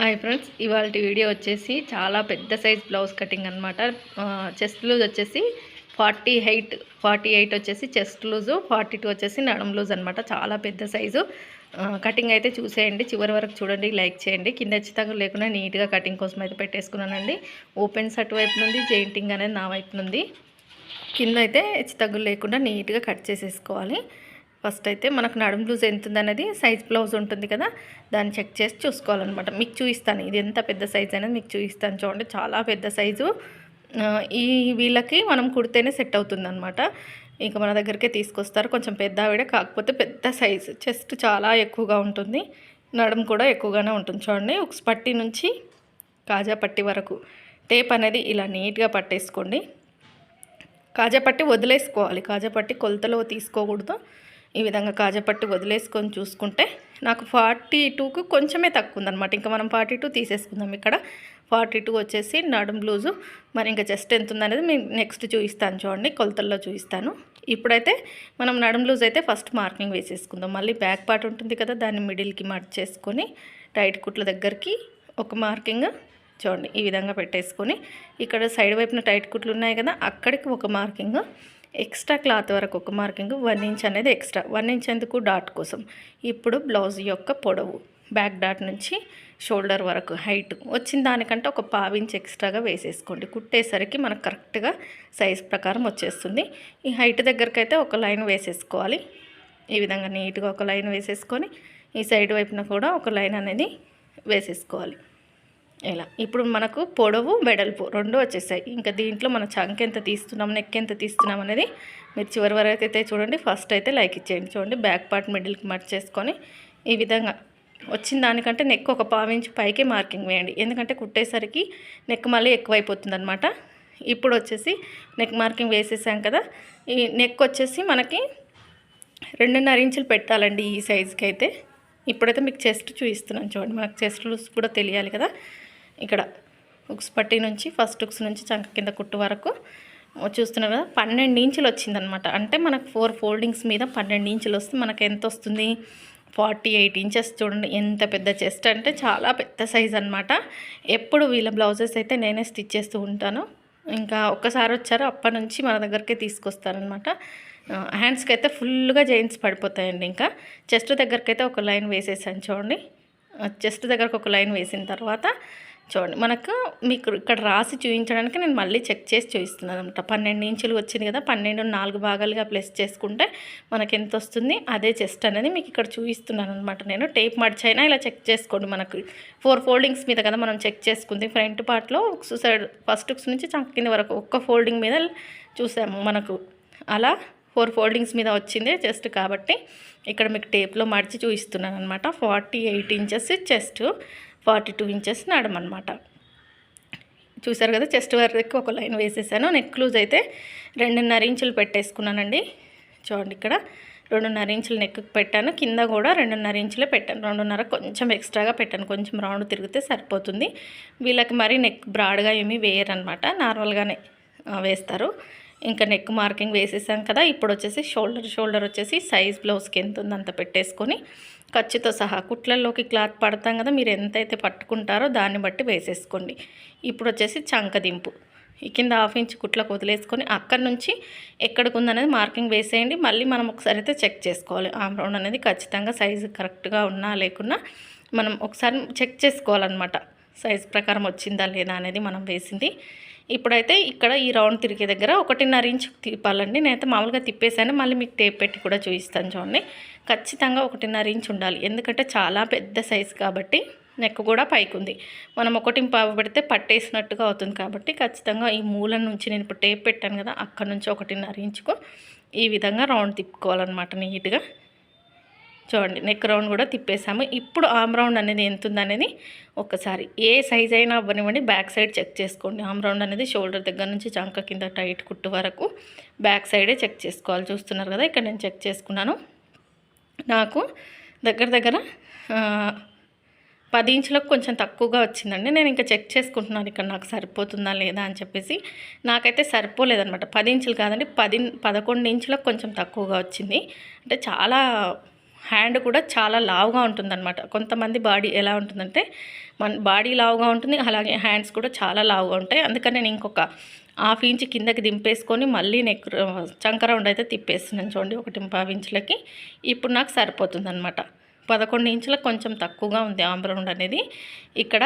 Hi friends ఇవాళ video వచ్చేసి చాలా పెద్ద సైజ్ బ్లౌజ్ కటింగ్ అనమాట చెస్ట్ లూజ్ వచ్చేసి ఫార్టీ హైట్ ఫార్టీ ఎయిట్ వచ్చేసి చెస్ట్ లూజు ఫార్టీ టూ వచ్చేసి నడం లూజ్ అనమాట చాలా పెద్ద సైజు. కటింగ్ అయితే చూసేయండి చివరి వరకు చూడండి లైక్ చేయండి. కింద ఖచ్చితంగా లేకుండా నీట్గా కటింగ్ కోసం అయితే పెట్టేసుకున్నానండి. ఓపెన్స్ అటువైపు నుండి జెయింటింగ్ అనేది నా వైపు నుండి. కింద అయితే హెచ్చు లేకుండా నీట్గా కట్ చేసేసుకోవాలి. ఫస్ట్ అయితే మనకు నడుము లూజ్ ఎంత ఉందనేది సైజ్ బ్లౌజ్ ఉంటుంది కదా దాన్ని చెక్ చేసి చూసుకోవాలన్నమాట. మీకు చూపిస్తాను. ఇది ఎంత పెద్ద సైజ్ అనేది మీకు చూపిస్తాను చూడండి. చాలా పెద్ద సైజు. ఈ వీళ్ళకి మనం కుడితేనే సెట్ అవుతుంది అనమాట ఇక మన దగ్గరికే తీసుకొస్తారు. కొంచెం పెద్ద ఆవిడ కాకపోతే పెద్ద సైజు. చెస్ట్ చాలా ఎక్కువగా ఉంటుంది. నడుము కూడా ఎక్కువగానే ఉంటుంది చూడండి. ఉక్స్ పట్టి నుంచి కాజా పట్టి వరకు. టేప్ అనేది ఇలా నీట్గా పట్టేసుకోండి. కాజాపట్టి వదిలేసుకోవాలి. కాజాపట్టి కొలతలో తీసుకోకూడదు. ఈ విధంగా కాజాపట్టి వదిలేసుకొని చూసుకుంటే నాకు ఫార్టీ టూకు కొంచెమే తక్కువ ఉందన్నమాట ఇంకా మనం ఫార్టీ టూ తీసేసుకుందాం ఇక్కడ. ఫార్టీ టూ వచ్చేసి నడుం బ్లూజు మరి ఇంకా చెస్ట్ ఎంత ఉందనేది మేము నెక్స్ట్ చూపిస్తాను చూడండి. కొలతల్లో చూపిస్తాను. ఇప్పుడైతే మనం నడుం లూజ్ అయితే ఫస్ట్ మార్కింగ్ వేసేసుకుందాం. మళ్ళీ బ్యాక్ పార్ట్ ఉంటుంది కదా దాన్ని మిడిల్కి మార్క్ చేసుకొని టైట్ కుట్ల దగ్గరికి ఒక మార్కింగ్ చూడండి. ఈ విధంగా పెట్టేసుకొని ఇక్కడ సైడ్ వైపున టైట్ కుట్లు ఉన్నాయి కదా అక్కడికి ఒక మార్కింగ్ ఎక్స్ట్రా క్లాత్ వరకు ఒక మార్కింగ్ వన్ ఇంచ్ అనేది ఎక్స్ట్రా వన్ ఇంచ్ ఎందుకు డాట్ కోసం? ఇప్పుడు బ్లౌజ్ యొక్క పొడవు బ్యాక్ డాట్ నుంచి షోల్డర్ వరకు హైట్. వచ్చిన దానికంటే ఒక పావు ఎక్స్ట్రాగా వేసేసుకోండి. కుట్టేసరికి మనకు కరెక్ట్గా సైజ్ ప్రకారం వచ్చేస్తుంది. ఈ హైట్ దగ్గరకైతే ఒక లైన్ వేసేసుకోవాలి. ఈ విధంగా నీట్గా ఒక లైన్ వేసేసుకొని ఈ సైడ్ వైపున కూడా ఒక లైన్ అనేది వేసేసుకోవాలి. ఇలా ఇప్పుడు మనకు పొడవు వెడల్పు రెండు వచ్చేసాయి ఇంకా దీంట్లో మన చంక్ ఎంత తీస్తున్నాం నెక్ ఎంత తీస్తున్నాం అనేది మీరు చివరి వరకు అయితే చూడండి. ఫస్ట్ అయితే లైక్ ఇచ్చేయండి. చూడండి బ్యాక్ పార్ట్ మిడిల్కి మర్చ్ చేసుకొని ఈ విధంగా వచ్చిన దానికంటే నెక్ ఒక పావించి పైకే మార్కింగ్ వేయండి. ఎందుకంటే కుట్టేసరికి నెక్ మళ్ళీ ఎక్కువైపోతుంది అనమాట ఇప్పుడు వచ్చేసి నెక్ మార్కింగ్ వేసేసాం కదా. ఈ నెక్ వచ్చేసి మనకి రెండున్నర ఇంచులు పెట్టాలండి ఈ సైజుకి అయితే. ఇప్పుడైతే మీకు చెస్ట్ చూపిస్తున్నాను చూడండి. మనకు చెస్ట్ లూస్ కూడా తెలియాలి కదా. ఇక్కడ ఉక్స్ పట్టి నుంచి ఫస్ట్ ఉక్స్ నుంచి చంక కింద కుట్టు వరకు. చూస్తున్నారు కదా? పన్నెండు ఇంచులు వచ్చిందనమాట అంటే మనకు ఫోర్ ఫోల్డింగ్స్ మీద పన్నెండు ఇంచులు వస్తే మనకు ఎంత వస్తుంది? ఫార్టీ ఎయిట్ ఇంచెస్ చూడండి ఎంత పెద్ద చెస్ట్ అంటే చాలా పెద్ద సైజ్ అనమాట ఎప్పుడు వీళ్ళ బ్లౌజెస్ అయితే నేనే స్టిచ్ చేస్తూ ఉంటాను. ఇంకా ఒక్కసారి వచ్చారు అప్పటి నుంచి మన దగ్గరికే తీసుకొస్తారనమాట హ్యాండ్స్కి అయితే ఫుల్గా జైన్స్ పడిపోతాయండి ఇంకా. చెస్ట్ దగ్గరకైతే ఒక లైన్ వేసేసాను చూడండి. చెస్ట్ దగ్గరకు ఒక లైన్ వేసిన తర్వాత చూడండి మనకు మీకు ఇక్కడ రాసి చూపించడానికి నేను మళ్ళీ చెక్ చేసి చూపిస్తున్నాను అనమాట పన్నెండు ఇంచులు వచ్చింది కదా పన్నెండు నాలుగు భాగాలుగా ప్లస్ చేసుకుంటే మనకి ఎంత వస్తుంది? అదే చెస్ట్ అనేది మీకు ఇక్కడ చూపిస్తున్నాను అనమాట నేను టేప్ మడిచైనా ఇలా చెక్ చేసుకోండి మనకు. ఫోర్ ఫోల్డింగ్స్ మీద కదా మనం చెక్ చేసుకుంది. ఫ్రంట్ పార్ట్లో సైడ్ ఫస్ట్ నుంచి చంక కింద వరకు ఒక్క ఫోల్డింగ్ మీద చూసాము మనకు. అలా ఫోర్ ఫోల్డింగ్స్ మీద వచ్చింది చెస్ట్ కాబట్టి ఇక్కడ మీకు టేప్లో మడిచి చూపిస్తున్నాను అనమాట forty eight inches chest. Forty two inches నడమనమాట చూసారు కదా చెస్ట్ వరకు ఒక లైన్ వేసేసాను. నెక్ లూజ్ అయితే రెండున్నర ఇంచులు పెట్టేసుకున్నానండి. చూడండి ఇక్కడ రెండున్నర ఇంచులు నెక్ పెట్టాను. కింద కూడా రెండున్నర ఇంచులే పెట్టాను. రెండున్నర కొంచెం ఎక్స్ట్రాగా పెట్టాను. కొంచెం రౌండ్ తిరిగితే సరిపోతుంది. వీళ్ళకి మరి నెక్ బ్రాడ్గా ఏమీ వేయరనమాట నార్మల్గానే వేస్తారు. ఇంకా నెక్ మార్కింగ్ వేసేసాం కదా ఇప్పుడు వచ్చేసి షోల్డర్ షోల్డర్ వచ్చేసి సైజ్ బ్లౌజ్కి ఎంత ఉందంత పెట్టేసుకొని ఖర్చుతో సహా కుట్లల్లోకి క్లాత్ పడతాం కదా మీరు ఎంతైతే పట్టుకుంటారో దాన్ని బట్టి వేసేసుకోండి. ఇప్పుడు వచ్చేసి చంకదింపు ఈ కింద హాఫ్ ఇంచ్ కుట్లకు వదిలేసుకొని అక్కడి నుంచి ఎక్కడికి ఉందనేది మార్కింగ్ వేసేయండి. మళ్ళీ మనం ఒకసారి అయితే చెక్ చేసుకోవాలి. ఆమ్రౌండ్ అనేది ఖచ్చితంగా సైజు కరెక్ట్గా ఉన్నా లేకున్నా మనం ఒకసారి చెక్ చేసుకోవాలన్నమాట. సైజ్ ప్రకారం వచ్చిందా లేదా అనేది మనం వేసింది. ఇప్పుడైతే ఇక్కడ ఈ రౌండ్ తిరిగే దగ్గర ఒకటిన్నర ఇంచ్ తిప్పాలండి. నేనైతే మామూలుగా తిప్పేసాను మళ్ళీ మీకు టేప్ పెట్టి కూడా చూపిస్తాను చూడండి. ఖచ్చితంగా ఒకటిన్నర ఇంచ్ ఉండాలి. ఎందుకంటే చాలా పెద్ద సైజు కాబట్టి నెక్ కూడా పైకి ఉంది. మనం ఒకటి పెడితే పట్టేసినట్టుగా అవుతుంది కాబట్టి ఖచ్చితంగా ఈ మూల నుంచి నేను ఇప్పుడు టేప్ పెట్టాను కదా అక్కడ నుంచి ఒకటిన్నర ఇంచుకు ఈ విధంగా రౌండ్ తిప్పుకోవాలన్నమాట నీట్గా. చూడండి నెక్ రౌండ్ కూడా తిప్పేసాము ఇప్పుడు ఆమ్ రౌండ్ అనేది ఎంత ఉందనేది ఒకసారి. ఏ సైజ్ అయినా అవ్వనివ్వండి బ్యాక్ సైడ్ చెక్ చేసుకోండి. ఆమ్ రౌండ్ అనేది షోల్డర్ దగ్గర నుంచి చంక కింద టైట్ కుట్టు వరకు బ్యాక్ సైడే చెక్ చేసుకోవాలి. చూస్తున్నారు కదా ఇక్కడ నేను చెక్ చేసుకున్నాను. నాకు దగ్గర దగ్గర పది ఇంచులకు కొంచెం తక్కువగా వచ్చిందండి. నేను ఇంకా చెక్ చేసుకుంటున్నాను ఇక్కడ నాకు సరిపోతుందా లేదా అని చెప్పేసి. నాకైతే సరిపోలేదనమాట పది ఇంచులు కాదండి పది పదకొండు ఇంచులకు కొంచెం తక్కువగా వచ్చింది. అంటే చాలా హ్యాండ్ కూడా చాలా లావుగా ఉంటుందన్నమాట. కొంతమంది బాడీ ఎలా ఉంటుందంటే మన బాడీ లావుగా ఉంటుంది అలాగే హ్యాండ్స్ కూడా చాలా లావుగా ఉంటాయి. అందుకని నేను ఇంకొక హాఫ్ ఇంచ్ కిందకి దింపేసుకొని మళ్ళీ నెక్ చంక రౌండ్ అయితే తిప్పేస్తున్నాను చూడండి ఒకటి పావు ఇంచులకి. ఇప్పుడు నాకు సరిపోతుంది అనమాట పదకొండు ఇంచులకు కొంచెం తక్కువగా ఉంది ఆమ్ రౌండ్ అనేది. ఇక్కడ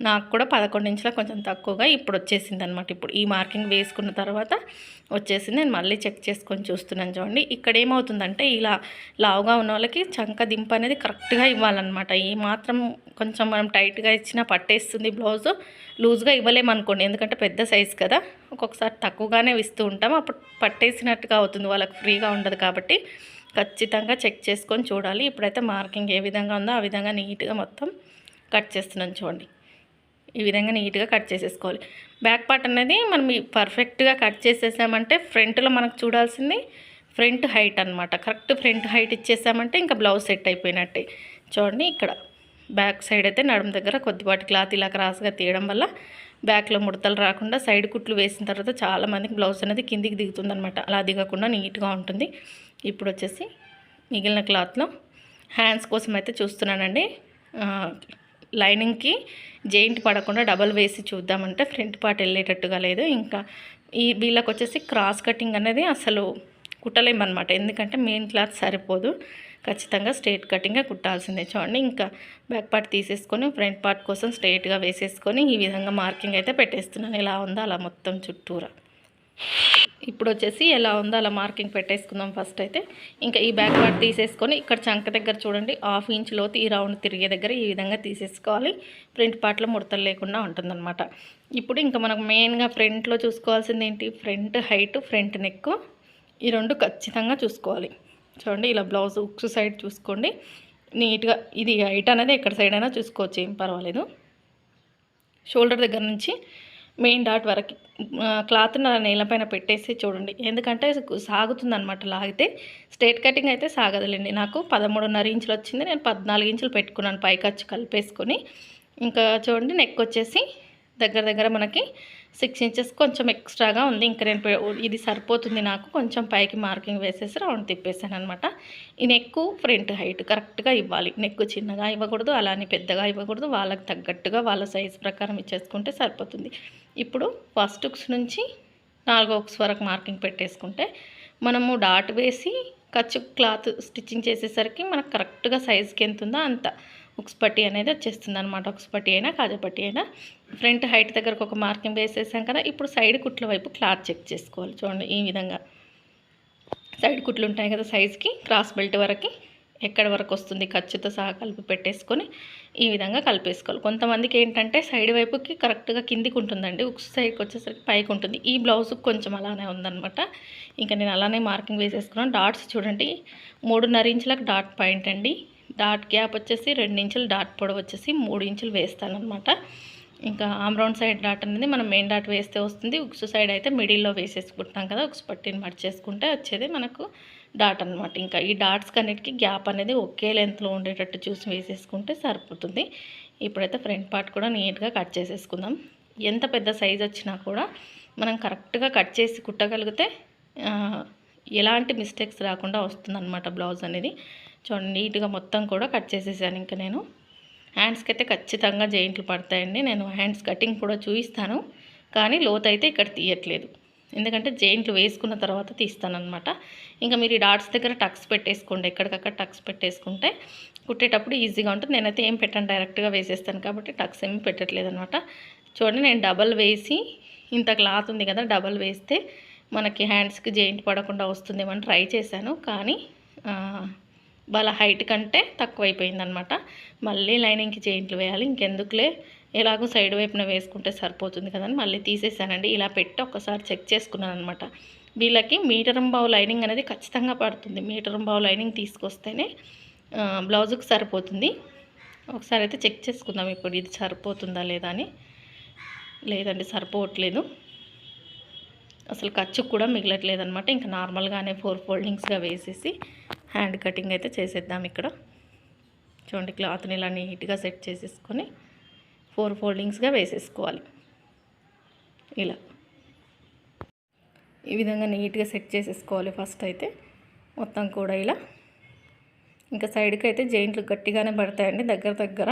నాకు కూడా పదకొండు ఇంచుల కొంచెం తక్కువగా ఇప్పుడు వచ్చేసింది అనమాట ఇప్పుడు ఈ మార్కింగ్ వేసుకున్న తర్వాత వచ్చేసింది. నేను మళ్ళీ చెక్ చేసుకొని చూస్తున్నాను చూడండి. ఇక్కడ ఏమవుతుందంటే ఇలా లావుగా ఉన్న వాళ్ళకి చంక దింపు అనేది కరెక్ట్గా ఇవ్వాలన్నమాట. ఈ మాత్రం కొంచెం మనం టైట్గా ఇచ్చినా పట్టేస్తుంది బ్లౌజ్. లూజ్గా ఇవ్వలేమనుకోండి ఎందుకంటే పెద్ద సైజ్ కదా. ఒక్కొక్కసారి తక్కువగానే ఇస్తూ ఉంటాం. అప్పుడు పట్టేసినట్టుగా అవుతుంది. వాళ్ళకి ఫ్రీగా ఉండదు కాబట్టి ఖచ్చితంగా చెక్ చేసుకొని చూడాలి. ఇప్పుడైతే మార్కింగ్ ఏ విధంగా ఉందో ఆ విధంగా నీట్గా మొత్తం కట్ చేస్తున్నాను చూడండి. ఈ విధంగా నీట్గా కట్ చేసేసుకోవాలి. బ్యాక్ పార్ట్ అనేది మనం పర్ఫెక్ట్గా కట్ చేసేసామంటే ఫ్రంట్లో మనకు చూడాల్సింది ఫ్రంట్ హైట్ అనమాట కరెక్ట్ ఫ్రంట్ హైట్ ఇచ్చేసామంటే ఇంకా బ్లౌజ్ సెట్ అయిపోయినట్టే. చూడండి ఇక్కడ. బ్యాక్ సైడ్ అయితే నడుము దగ్గర కొద్దిపాటి క్లాత్ ఇలా క్రాస్గా తీయడం వల్ల బ్యాక్లో ముడతలు రాకుండా సైడ్ కుట్లు వేసిన తర్వాత చాలా మందికి బ్లౌజ్ అనేది కిందికి దిగుతుందనమాట అలా దిగకుండా నీట్గా ఉంటుంది. ఇప్పుడు వచ్చేసి మిగిలిన క్లాత్లో హ్యాండ్స్ కోసం అయితే చూస్తున్నానండి. లైనింగ్కి జెయింట్ పడకుండా డబల్ వేసి చూద్దామంటే ఫ్రంట్ పార్ట్ వెళ్ళేటట్టుగా లేదు. ఇంకా ఈ వీళ్ళకి వచ్చేసి క్రాస్ కటింగ్ అనేది అసలు కుట్టలేమన్నమాట. ఎందుకంటే మెయిన్ క్లాత్ సరిపోదు. ఖచ్చితంగా స్ట్రేట్ కటింగే కుట్టాల్సిందే చూడండి. ఇంకా బ్యాక్ పార్ట్ తీసేసుకొని ఫ్రంట్ పార్ట్ కోసం స్ట్రేట్గా వేసేసుకొని ఈ విధంగా మార్కింగ్ అయితే పెట్టేస్తున్నాను. ఎలా ఉందో అలా మొత్తం చుట్టూరా. ఇప్పుడు వచ్చేసి ఎలా ఉందో అలా మార్కింగ్ పెట్టేసుకుందాం ఫస్ట్ అయితే. ఇంకా ఈ బ్యాక్ పార్ట్ తీసేసుకొని ఇక్కడ చంక దగ్గర చూడండి హాఫ్ ఇంచ్ లోతు ఈ రౌండ్ తిరిగే దగ్గర ఈ విధంగా తీసేసుకోవాలి. ఫ్రంట్ పార్ట్లో ముడతలు లేకుండా ఉంటుందన్నమాట. ఇప్పుడు ఇంకా మనకు మెయిన్గా ఫ్రంట్లో చూసుకోవాల్సింది ఏంటి ఫ్రంట్ హైట్ ఫ్రంట్ నెక్ ఈ రెండు ఖచ్చితంగా చూసుకోవాలి. చూడండి ఇలా బ్లౌజ్ ఉక్స్ సైడ్ చూసుకోండి. నీట్గా ఇది హైట్ అనేది ఎక్కడ సైడ్ అయినా చూసుకోవచ్చు ఏం పర్వాలేదు. షోల్డర్ దగ్గర నుంచి మెయిన్ డాట్ వరకు క్లాత్ నేలపైన పెట్టేసి చూడండి. ఎందుకంటే సాగుతుందనమాట లాగితే స్ట్రేట్ కటింగ్ అయితే సాగదులేండి. నాకు పదమూడున్నర ఇంచులు వచ్చింది. నేను పద్నాలుగు ఇంచులు పెట్టుకున్నాను పైకచ్చు కలిపేసుకొని. ఇంకా చూడండి నెక్ వచ్చేసి దగ్గర దగ్గర మనకి సిక్స్ ఇంచెస్ కొంచెం ఎక్స్ట్రాగా ఉంది. ఇంకా నేను ఇది సరిపోతుంది నాకు. కొంచెం పైకి మార్కింగ్ వేసేసి రౌండ్ తిప్పేసాను అనమాట ఈ నెక్ ఫ్రంట్ హైట్ కరెక్ట్గా ఇవ్వాలి. నెక్ చిన్నగా ఇవ్వకూడదు అలానే పెద్దగా ఇవ్వకూడదు. వాళ్ళకి తగ్గట్టుగా వాళ్ళ సైజ్ ప్రకారం ఇచ్చేసుకుంటే సరిపోతుంది. ఇప్పుడు ఫస్ట్ ఉక్స్ నుంచి నాలుగో ఉక్స్ వరకు మార్కింగ్ పెట్టేసుకుంటే మనము డాట్ వేసి ఖర్చు క్లాత్ స్టిచ్చింగ్ చేసేసరికి మనకు కరెక్ట్గా సైజ్కి ఎంత ఉందో అంత. ఉక్స్ పట్టి అనేది వచ్చేస్తుంది అనమాట ఉక్స్ పట్టి అయినా కాజా పట్టి అయినా ఫ్రంట్ హైట్ దగ్గరకు ఒక మార్కింగ్ వేసేసాం కదా ఇప్పుడు సైడ్ కుట్ల వైపు క్లాత్ చెక్ చేసుకోవాలి. చూడండి ఈ విధంగా. సైడ్ కుట్లు ఉంటాయి కదా సైజ్కి క్రాస్ బెల్ట్ వరకు ఎక్కడ వరకు వస్తుంది ఖర్చుతో సహా కలిపి పెట్టేసుకొని ఈ విధంగా కలిపేసుకోవాలి. కొంతమందికి ఏంటంటే సైడ్ వైపుకి కరెక్ట్గా కిందికి ఉంటుందండి ఉక్స్ సైడ్కి వచ్చేసరికి పైకి ఉంటుంది. ఈ బ్లౌజ్ కొంచెం అలానే ఉందనమాట ఇంకా నేను అలానే మార్కింగ్ వేసేసుకున్నాను. డాట్స్ చూడండి మూడున్నర ఇంచులకు డాట్ పాయింట్ అండి. డాట్ గ్యాప్ వచ్చేసి రెండు ఇంచులు డాట్ పొడవు వచ్చేసి మూడు ఇంచులు వేస్తానన్నమాట. ఇంకా ఆమ్రౌండ్ సైడ్ డాట్ అనేది మనం మెయిన్ డాట్ వేస్తే వస్తుంది. ఉక్స్ సైడ్ అయితే మిడిల్లో వేసేసుకుంటాం కదా ఉక్స్ పట్టిని మడిచేసుకుంటే వచ్చేది మనకు డాట్ అనమాట ఇంకా ఈ డాట్స్ కన్నిటికి గ్యాప్ అనేది ఒకే లెంత్లో ఉండేటట్టు చూసి వేసేసుకుంటే సరిపోతుంది. ఇప్పుడైతే ఫ్రంట్ పార్ట్ కూడా నీట్గా కట్ చేసేసుకుందాం. ఎంత పెద్ద సైజ్ వచ్చినా కూడా మనం కరెక్ట్గా కట్ చేసి కుట్టగలిగితే ఎలాంటి మిస్టేక్స్ రాకుండా వస్తుందన్నమాట బ్లౌజ్ అనేది. చూడండి నీట్గా మొత్తం కూడా కట్ చేసేసాను ఇంకా నేను. హ్యాండ్స్కి అయితే ఖచ్చితంగా జాయింట్లు పడతాయండి. నేను హ్యాండ్స్ కటింగ్ కూడా చూపిస్తాను కానీ లోత్ అయితే ఇక్కడ తీయట్లేదు. ఎందుకంటే జాయింట్లు వేసుకున్న తర్వాత తీస్తానమాట ఇంకా మీరు ఈ డాట్స్ దగ్గర టక్స్ పెట్టేసుకోండి. ఎక్కడికక్కడ టక్స్ పెట్టేసుకుంటే కుట్టేటప్పుడు ఈజీగా ఉంటుంది. నేనైతే ఏం పెట్టాను డైరెక్ట్గా వేసేస్తాను కాబట్టి టక్స్ ఏమి పెట్టట్లేదు అనమాట చూడండి నేను డబల్ వేసి ఇంత క్లాత్ ఉంది కదా డబల్ వేస్తే మనకి హ్యాండ్స్కి జెయింట్ పడకుండా వస్తుందేమో అని ట్రై చేశాను. కానీ వాళ్ళ హైట్ కంటే తక్కువైపోయింది అనమాట మళ్ళీ లైనింగ్కి చేయింట్లు వేయాలి. ఇంకెందుకులే? ఎలాగో సైడ్ వైపున వేసుకుంటే సరిపోతుంది కదని మళ్ళీ తీసేసానండి. ఇలా పెట్టి ఒకసారి చెక్ చేసుకున్నాను అనమాట వీళ్ళకి మీటరం బావు లైనింగ్ అనేది ఖచ్చితంగా పడుతుంది. మీటరం బావు లైనింగ్ తీసుకొస్తేనే బ్లౌజుకి సరిపోతుంది. ఒకసారి అయితే చెక్ చేసుకుందాం ఇప్పుడు ఇది సరిపోతుందా లేదా అని. లేదండి సరిపోవట్లేదు. అసలు ఖర్చు కూడా మిగలట్లేదు అనమాట ఇంకా నార్మల్గానే ఫోర్ ఫోల్డింగ్స్గా వేసేసి హ్యాండ్ కటింగ్ అయితే చేసేద్దాం ఇక్కడ. చూడండి క్లాత్ని ఇలా నీట్గా సెట్ చేసేసుకొని ఫోర్ ఫోల్డింగ్స్గా వేసేసుకోవాలి. ఇలా. ఈ విధంగా నీట్గా సెట్ చేసేసుకోవాలి ఫస్ట్ అయితే. మొత్తం కూడా ఇలా. ఇంకా సైడ్కి అయితే జైంట్లు గట్టిగానే పడతాయండి. దగ్గర దగ్గర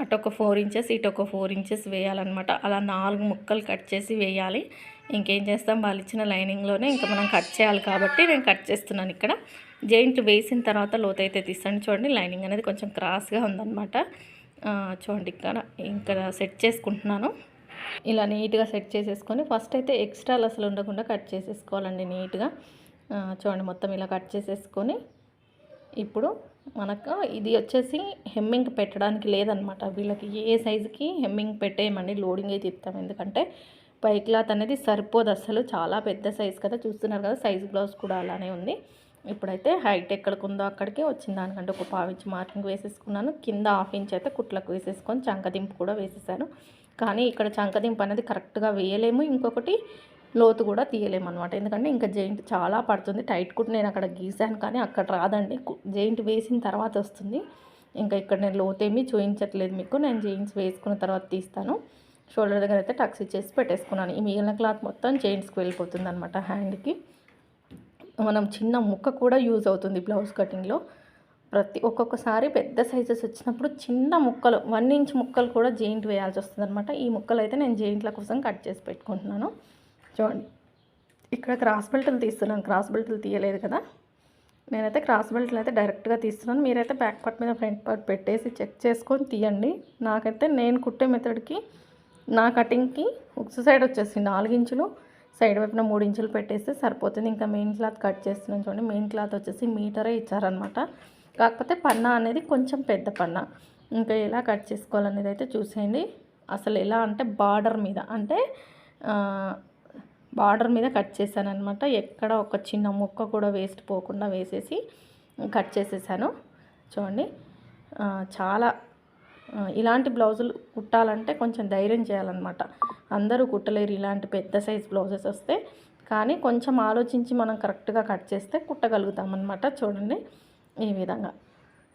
అటు ఒక ఫోర్ ఇంచెస్ ఇటు ఒక ఫోర్ ఇంచెస్ వేయాలన్నమాట. అలా నాలుగు ముక్కలు కట్ చేసి వేయాలి. ఇంకేం చేస్తాం? వాళ్ళు ఇచ్చిన లైనింగ్లోనే ఇంకా మనం కట్ చేయాలి కాబట్టి నేను కట్ చేస్తున్నాను ఇక్కడ. జాయింట్ వేసిన తర్వాత లోతైతే తీస్తాను. చూడండి లైనింగ్ అనేది కొంచెం క్రాస్గా ఉందన్నమాట. చూడండి ఇక్కడ ఇక్కడ సెట్ చేసుకుంటున్నాను. ఇలా నీట్గా సెట్ చేసేసుకొని ఫస్ట్ అయితే ఎక్స్ట్రాలు అసలు ఉండకుండా కట్ చేసేసుకోవాలండి నీట్గా. చూడండి మొత్తం ఇలా కట్ చేసేసుకొని ఇప్పుడు మనకు ఇది వచ్చేసి హెమ్మింగ్ పెట్టడానికి లేదనమాట వీళ్ళకి ఏ సైజుకి హెమ్మింగ్ పెట్టేయమండి? లోడింగ్ అయితే తిప్పుతాం ఎందుకంటే పై క్లాత్ అనేది సరిపోదు అసలు. చాలా పెద్ద సైజు కదా చూస్తున్నారు కదా సైజ్ బ్లౌజ్ కూడా అలానే ఉంది. ఇప్పుడైతే హైట్ ఎక్కడికి ఉందో అక్కడికి వచ్చిన దానికంటే ఒక పావించి మార్కింగ్ వేసేసుకున్నాను. కింద హాఫ్ ఇంచ్ అయితే కుట్లకు వేసేసుకొని చంకదింపు కూడా వేసేసాను. కానీ ఇక్కడ చంకదింపు అనేది కరెక్ట్గా వేయలేము. ఇంకొకటి లోతు కూడా తీయలేము అనమాట ఎందుకంటే ఇంకా జైంట్ చాలా పడుతుంది. టైట్ కుట్ నేను అక్కడ గీసాను కానీ అక్కడ రాదండి. జైంట్ వేసిన తర్వాత వస్తుంది. ఇంకా ఇక్కడ నేను లోతేమీ చూపించట్లేదు మీకు. నేను జీన్స్ వేసుకున్న తర్వాత తీస్తాను. షోల్డర్ దగ్గర అయితే టక్స్ ఇచ్చేసి పెట్టేసుకున్నాను. ఈ మిగిలిన క్లాత్ మొత్తం జెయింట్స్కి వెళ్ళిపోతుంది అనమాట హ్యాండ్కి. మనం చిన్న ముక్క కూడా యూజ్ అవుతుంది బ్లౌజ్ కటింగ్లో. ప్రతి ఒక్కొక్కసారి పెద్ద సైజెస్ వచ్చినప్పుడు చిన్న ముక్కలు వన్ ఇంచ్ ముక్కలు కూడా జెయింట్ వేయాల్సి వస్తుంది అనమాట ఈ ముక్కలు అయితే నేను జెయింట్ల కోసం కట్ చేసి పెట్టుకుంటున్నాను. చూడండి ఇక్కడ క్రాస్ బెల్ట్లు తీస్తున్నాను. క్రాస్ బెల్ట్లు తీయలేదు కదా. నేనైతే క్రాస్ బెల్ట్లు అయితే డైరెక్ట్గా తీస్తున్నాను. మీరైతే బ్యాక్ పార్ట్ మీద ఫ్రంట్ పార్ట్ పెట్టేసి చెక్ చేసుకొని తీయండి. నాకైతే నేను కుట్టే మెథడ్కి నా కటింగ్కి ఉక్స్ సైడ్ వచ్చేసి నాలుగు ఇంచులు సైడ్ వైపున మూడు ఇంచులు పెట్టేస్తే సరిపోతుంది. ఇంకా మెయిన్ క్లాత్ కట్ చేస్తున్నాను చూడండి. మెయిన్ క్లాత్ వచ్చేసి మీటరే ఇచ్చారనమాట కాకపోతే పన్నా అనేది కొంచెం పెద్ద పన్నా. ఇంకా ఎలా కట్ చేసుకోవాలనేది అయితే చూసేయండి. అసలు ఎలా అంటే బార్డర్ మీద అంటే బార్డర్ మీద కట్ చేశానమాట ఎక్కడ ఒక చిన్న ముక్క కూడా వేస్ట్ పోకుండా వేసేసి కట్ చేసేసాను. చూడండి. చాలా ఇలాంటి బ్లౌజులు కుట్టాలంటే కొంచెం ధైర్యం చేయాలన్నమాట. అందరూ కుట్టలేరు ఇలాంటి పెద్ద సైజ్ బ్లౌజెస్ వస్తే. కానీ కొంచెం ఆలోచించి మనం కరెక్ట్గా కట్ చేస్తే కుట్టగలుగుతామన్నమాట. చూడండి ఈ విధంగా.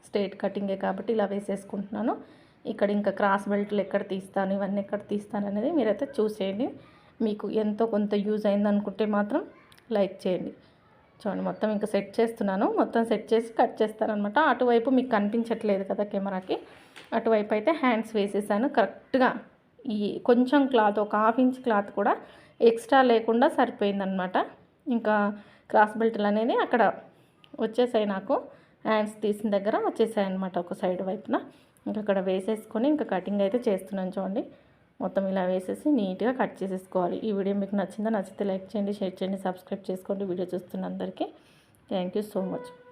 స్ట్రేట్ కటింగే కాబట్టి ఇలా వేసేసుకుంటున్నాను. ఇక్కడ ఇంకా క్రాస్ బెల్ట్లు ఎక్కడ తీస్తాను ఇవన్నీ ఎక్కడ తీస్తాను అనేది మీరైతే చూసేయండి మీకు ఎంతో కొంత యూజ్ అయింది అనుకుంటే మాత్రం లైక్ చేయండి. చూడండి మొత్తం ఇంకా సెట్ చేస్తున్నాను. మొత్తం సెట్ చేసి కట్ చేస్తానమాట అటువైపు మీకు కనిపించట్లేదు కదా కెమెరాకి. అటువైపు అయితే హ్యాండ్స్ వేసేసాను. కరెక్ట్గా ఈ కొంచెం క్లాత్ ఒక హాఫ్ ఇంచ్ క్లాత్ కూడా ఎక్స్ట్రా లేకుండా సరిపోయిందనమాట ఇంకా క్రాస్ బెల్ట్లు అనేది అక్కడ వచ్చేసాయి నాకు. హ్యాండ్స్ తీసిన దగ్గర వచ్చేసాయి అనమాట ఒక సైడ్ వైపున. ఇంకా అక్కడ వేసేసుకొని ఇంకా కటింగ్ అయితే చేస్తున్నాను చూడండి. మొత్తం ఇలా వేసేసి నీట్గా కట్ చేసేసుకోవాలి. ఈ వీడియో మీకు నచ్చిందా నచ్చితే లైక్ చేయండి షేర్ చేయండి సబ్స్క్రైబ్ చేసుకోండి. వీడియో చూస్తున్న అందరికీ థ్యాంక్ సో మచ్.